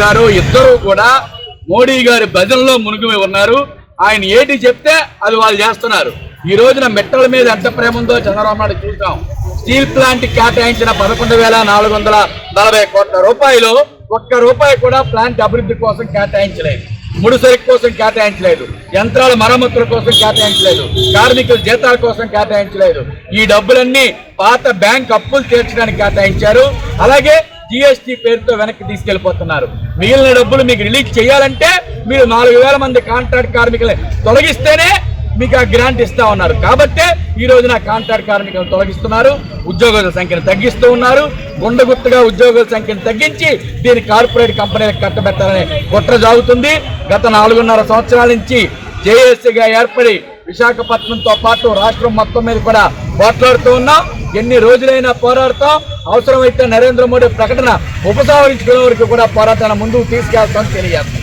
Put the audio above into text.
గారు ఇద్దరు కూడా మోడీ గారి భజనలో మునుగు ఉన్నారు. ఆయన ఏటి చెప్తే అది వాళ్ళు చేస్తున్నారు. ఈ రోజున మెట్టల మీద ఎంత ప్రేమ ఉందో చంద్రబాబు నాయుడు స్టీల్ ప్లాంట్ కేటాయించిన పదకొండు వేల నాలుగు వందల నలభై కోట్ల రూపాయలు ఒక్క రూపాయి కూడా ప్లాంట్ అభివృద్ధి కోసం కేటాయించలేదు. ముడిసరికి కోసం కేటాయించలేదు. యంత్రాల మరమ్మతుల కోసం కేటాయించలేదు. కార్మికుల జీతాల కోసం కేటాయించలేదు. ఈ డబ్బులన్నీ పాత బ్యాంక్ అప్పులు తీర్చడానికి కేటాయించారు. అలాగే జిఎస్టి పేరుతో వెనక్కి తీసుకెళ్ళిపోతున్నారు మిగిలిన డబ్బులు మీకు రిలీజ్ చేయాలంటే మీరు నాలుగు వేల మంది కాంట్రాక్ట్ కార్మికులే తొలగిస్తేనే మీకు ఆ గ్రాంట్ ఇస్తా ఉన్నారు. కాబట్టే ఈ రోజున కాంట్రాక్ట్ కార్మికులను తొలగిస్తున్నారు. ఉద్యోగుల సంఖ్యను తగ్గిస్తూ ఉన్నారు. గుండగుత్తుగా ఉద్యోగుల సంఖ్యను తగ్గించి దీన్ని కార్పొరేట్ కంపెనీలకు కట్టబెట్టాలనే కుట్ర జాగుతుంది. గత నాలుగున్నర సంవత్సరాల నుంచి జేఏసీగా ఏర్పడి విశాఖపట్నంతో పాటు రాష్ట్రం మొత్తం మీద కూడా పోట్లాడుతూ ఉన్నాం. ఎన్ని రోజులైనా పోరాడతాం. అవసరమైతే నరేంద్ర మోడీ ప్రకటన ఉపసంహరించుకునే వరకు కూడా పోరాటాన్ని ముందుకు తీసుకెళ్తామని తెలియజేస్తాం